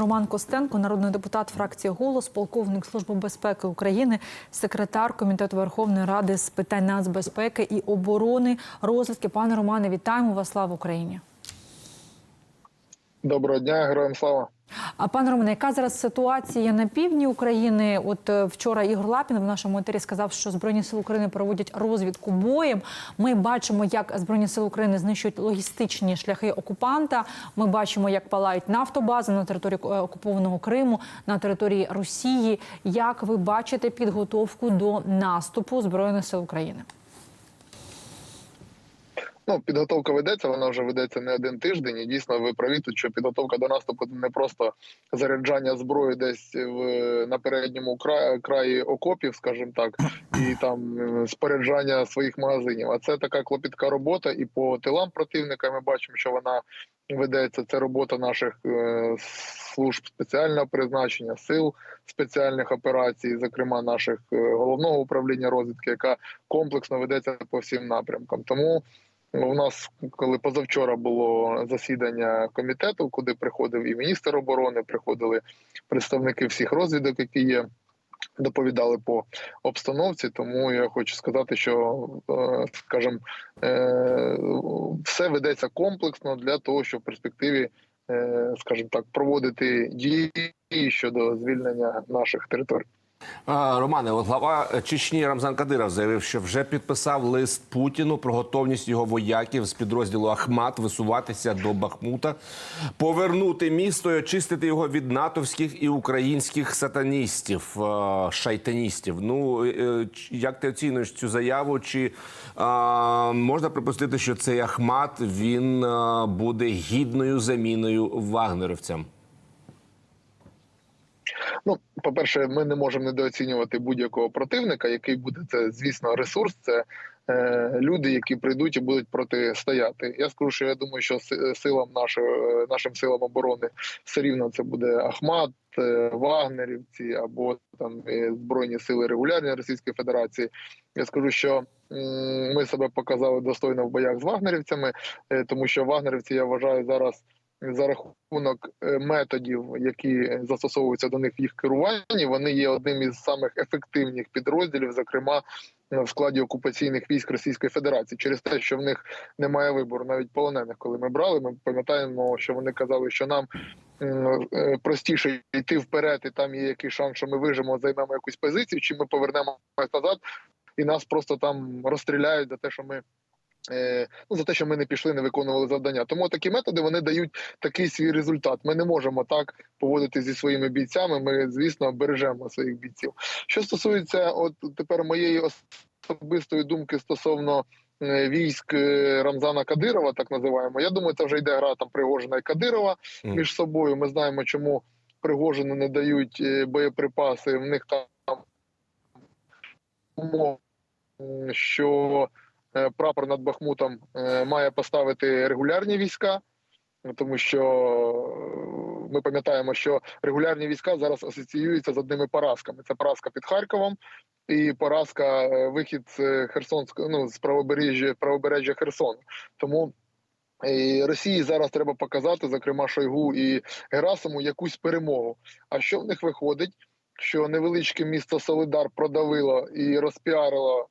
Роман Костенко, народний депутат фракції Голос, полковник Служби безпеки України, секретар комітету Верховної Ради з питань нацбезпеки і оборони розвідки. Пане Романе, вітаємо вас! Слава Україні! Доброго дня, героям слава. А пане Романе, яка зараз ситуація на півдні України? От е, вчора Ігор Лапін в нашому етері сказав, що збройні сили України проводять розвідку боєм. Ми бачимо, як збройні сили України знищують логістичні шляхи окупанта. Ми бачимо, як палають нафтобази на території е, окупованого Криму, на території Росії. Як ви бачите підготовку до наступу збройних сил України? Ну, підготовка ведеться, вона вже ведеться не один тиждень. І дійсно ви праві тут, що підготовка до наступу не просто заряджання зброї десь в на передньому краї, краї окопів, скажімо так, і там е, споряджання своїх магазинів. А це така клопітка робота. І по тилам противника ми бачимо, що вона ведеться. Це робота наших е, служб спеціального призначення, сил спеціальних операцій, зокрема наших е, головного управління розвідки, яка комплексно ведеться по всім напрямкам. Тому. У нас, коли позавчора було засідання комітету, куди приходив і міністр оборони, приходили представники всіх розвідок, які є, доповідали по обстановці. Тому я хочу сказати, що е, скажімо, е, все ведеться комплексно для того, щоб в перспективі, е, скажімо так, проводити дії щодо звільнення наших територій. Романе, от глава Чечні Рамзан Кадиров заявив, що вже підписав лист Путіну про готовність його вояків з підрозділу Ахмат висуватися до Бахмута, повернути місто і очистити його від натовських і українських сатаністів, е, шайтаністів. Ну е, як ти оцінюєш цю заяву? Чи а, можна припустити, що цей Ахмат він е, буде гідною заміною вагнерівцям? Ну, по-перше, ми не можемо недооцінювати будь-якого противника, який буде це, звісно, ресурс. Це е, люди, які прийдуть і будуть протистояти. Я скажу, що я думаю, що силам нашої, нашим силам оборони все рівно це буде Ахмат, е, Вагнерівці або там е, збройні сили регулярні Російської Федерації. Я скажу, що ми себе показали достойно в боях з вагнерівцями, е, тому що вагнерівці я вважаю зараз за рахунок е, методів, які застосовуються до них в їх керуванні, вони є одним із самих ефективних підрозділів, зокрема е, в складі окупаційних військ Російської Федерації, через те, що в них немає вибору, навіть полонених, коли ми брали, ми пам'ятаємо, що вони казали, що нам е, простіше йти вперед, і там є якийсь шанс, що ми вижимо, займемо якусь позицію, чи ми повернемо назад, і нас просто там розстріляють за те, що ми. Е, Ну, за те, що ми не пішли, не виконували завдання. Тому такі методи вони дають такий свій результат. Ми не можемо так поводити зі своїми бійцями. Ми, звісно, бережемо своїх бійців. Що стосується, от тепер моєї особистої думки стосовно е, військ е, Рамзана Кадирова, так називаємо. Я думаю, це вже йде гра там Пригожина і Кадирова між собою. Ми знаємо, чому Пригожину не дають боєприпаси. В них там що прапор над Бахмутом е, має поставити регулярні війська. Тому що е, ми пам'ятаємо, що регулярні війська зараз асоціюються з одними поразками. Це поразка під Харковом і поразка е, вихід з Херсонського, ну з правобережжя правобережжя Херсону. Тому і Росії зараз треба показати, зокрема Шойгу і Герасиму, якусь перемогу. А що в них виходить? Що невеличке місто Солидар продавило і розпіарило е,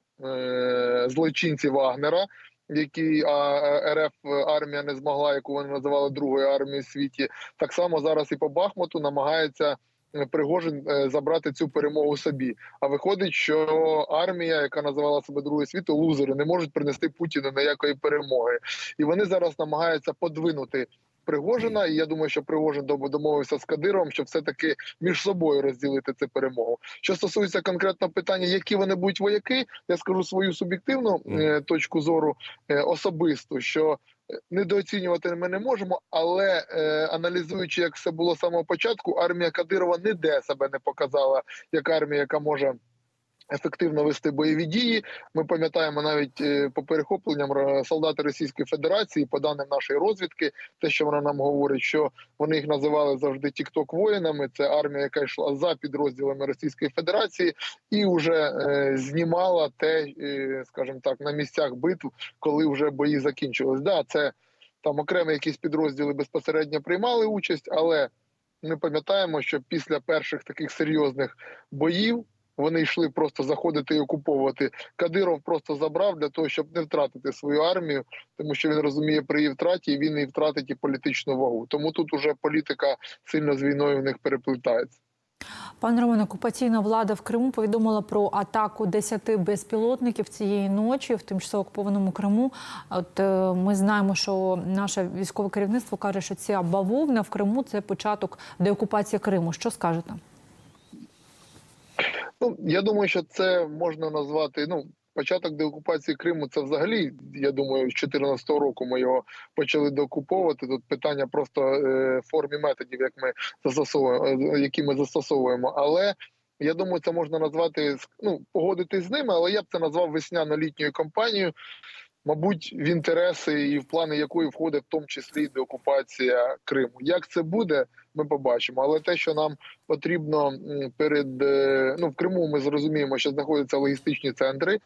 злочинці Вагнера, які а, РФ армія не змогла, яку вони називали другою армією в світі. Так само зараз і по Бахмуту намагається е, Пригожин е, забрати цю перемогу собі. А виходить, що армія, яка називала себе другою світу, лузери, не можуть принести Путіну ніякої перемоги. І вони зараз намагаються подвинути. Пригожина, і я думаю, що Пригожин дом- домовився з Кадировим, щоб все таки між собою розділити цю перемогу. Що стосується конкретно питання, які вони будуть вояки, я скажу свою суб'єктивну е, точку зору е, особисту, що е, недооцінювати ми не можемо, але е, аналізуючи, як все було з самого початку, армія Кадирова ніде себе не показала як армія, яка може. Ефективно вести бойові дії. Ми пам'ятаємо навіть е, по перехопленням солдати Російської Федерації, по даним нашої розвідки, те, що вона нам говорить, що вони їх називали завжди тікток воїнами. Це армія, яка йшла за підрозділами Російської Федерації, і вже е, знімала те, е, скажімо так, на місцях битв, коли вже бої закінчились. Да, це там окремі якісь підрозділи безпосередньо приймали участь, але ми пам'ятаємо, що після перших таких серйозних боїв вони йшли просто заходити і окуповувати. Кадиров просто забрав для того, щоб не втратити свою армію, тому що він розуміє при її втраті, він і втратить і політичну вагу. Тому тут уже політика сильно з війною в них переплітається. Пане Романе, окупаційна влада в Криму повідомила про атаку 10 безпілотників цієї ночі в тимчасово окупованому Криму. От е, ми знаємо, що наше військове керівництво каже, що ця бавовна в Криму це початок деокупації Криму. Що скажете? Ну я думаю, що це можна назвати. Ну початок деокупації Криму. Це взагалі, я думаю, з 2014 року ми його почали деокуповувати. Тут питання просто е, формі методів, як ми застосовуємо, е, які ми застосовуємо, але. Я думаю, це можна назвати ну, погодитись з ними, але я б це назвав весняно-літньою кампанією. Мабуть, в інтереси і в плани якої входить в тому числі деокупація Криму. Як це буде, ми побачимо. Але те, що нам потрібно перед е, ну в Криму, ми зрозуміємо, що знаходяться логістичні центри,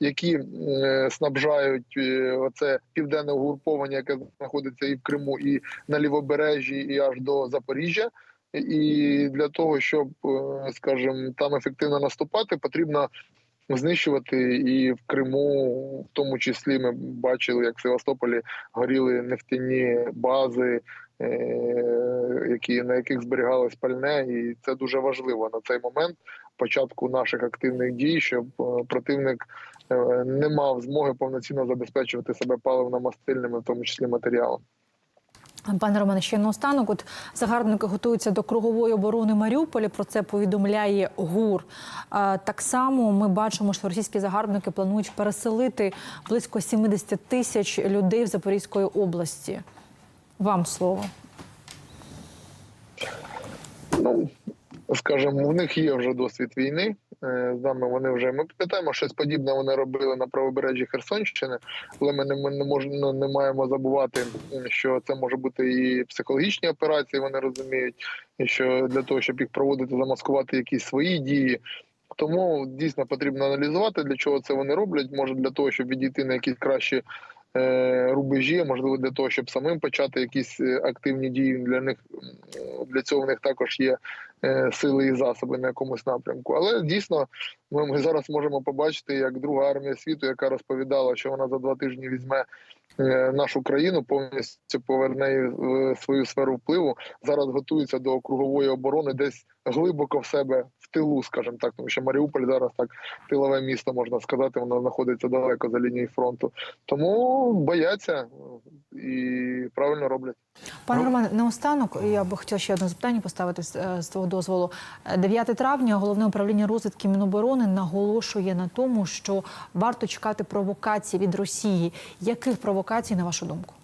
які е, снабжають е, оце південне угруповання, яке знаходиться і в Криму, і на лівобережжі, і аж до Запоріжжя. І для того, щоб, скажімо, там ефективно наступати, потрібно знищувати і в Криму, в тому числі, ми бачили, як в Севастополі горіли нефтяні бази, е, які на яких зберігалось пальне, і це дуже важливо на цей момент початку наших активних дій, щоб е, противник е, не мав змоги повноцінно забезпечувати себе паливно-мастильними, в тому числі матеріалом. Пане Романе, ще наостанок. От загарбники готуються до кругової оборони Маріуполя. Про це повідомляє ГУР. Так само ми бачимо, що російські загарбники планують переселити близько 70 тисяч людей в Запорізької області. Вам слово. Ну скажімо, в них є вже досвід війни. Е, З нами вони вже ми пам'ятаємо, щось подібне вони робили на правобережжі Херсонщини, але ми не, ми не можемо не маємо забувати, що це може бути і психологічні операції. Вони розуміють, і що для того, щоб їх проводити, замаскувати якісь свої дії. Тому дійсно потрібно аналізувати, для чого це вони роблять. Може для того, щоб відійти на якісь кращі е, рубежі, можливо, для того, щоб самим почати якісь е, активні дії. Для них для цього в них також є сили і засоби на якомусь напрямку. Але дійсно, ми, ми зараз можемо побачити, як друга армія світу, яка розповідала, що вона за два тижні візьме. е, Нашу країну повністю поверне в свою сферу впливу. Зараз готується до кругової оборони, десь глибоко в себе в тилу, скажімо так, тому що Маріуполь зараз так тилове місто можна сказати, воно знаходиться далеко за лінією фронту. Тому бояться і правильно роблять. Пане Ну. Романе, наостанок я би хотіла ще одне запитання поставити з, е, з твого дозволу. Е, 9 травня головне управління розвідки Міноборони наголошує на тому, що варто чекати провокацій від Росії. Яких провокацій, на вашу думку?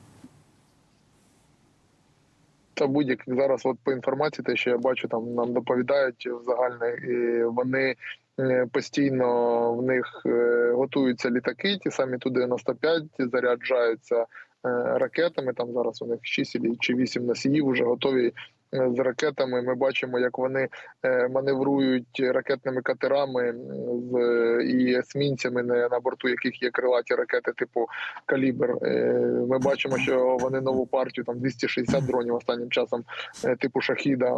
Та будь-яких зараз, от по інформації, те, що я бачу, там нам доповідають в загальне, і вони е, постійно в них е, готуються літаки, ті самі ту 95 заряджаються е, ракетами. Там зараз у них 6 чи 8 носіїв вже готові. е, З ракетами ми бачимо, як вони е, маневрують ракетними катерами з і есмінцями, на, борту яких є крилаті ракети типу калібр. Е, Ми бачимо, що вони нову партію там 260 дронів останнім часом е, типу шахіда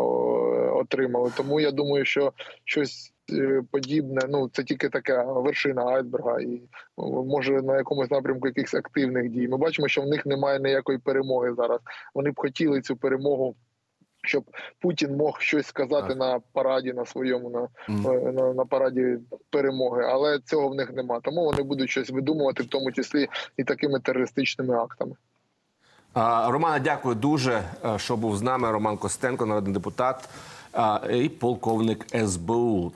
отримали. Тому я думаю, що щось. Е, Подібне, ну це тільки така вершина айсберга, і може на якомусь напрямку якихось активних дій. Ми бачимо, що в них немає ніякої перемоги зараз. Вони б хотіли цю перемогу, щоб Путін мог щось сказати Так. на параді на своєму на, е, на, на параді перемоги, але цього в них нема. Тому вони будуть щось видумувати, в тому числі і такими терористичними актами. А, Романе, дякую дуже, е, що був з нами. Роман Костенко, народний депутат а, і полковник СБУ.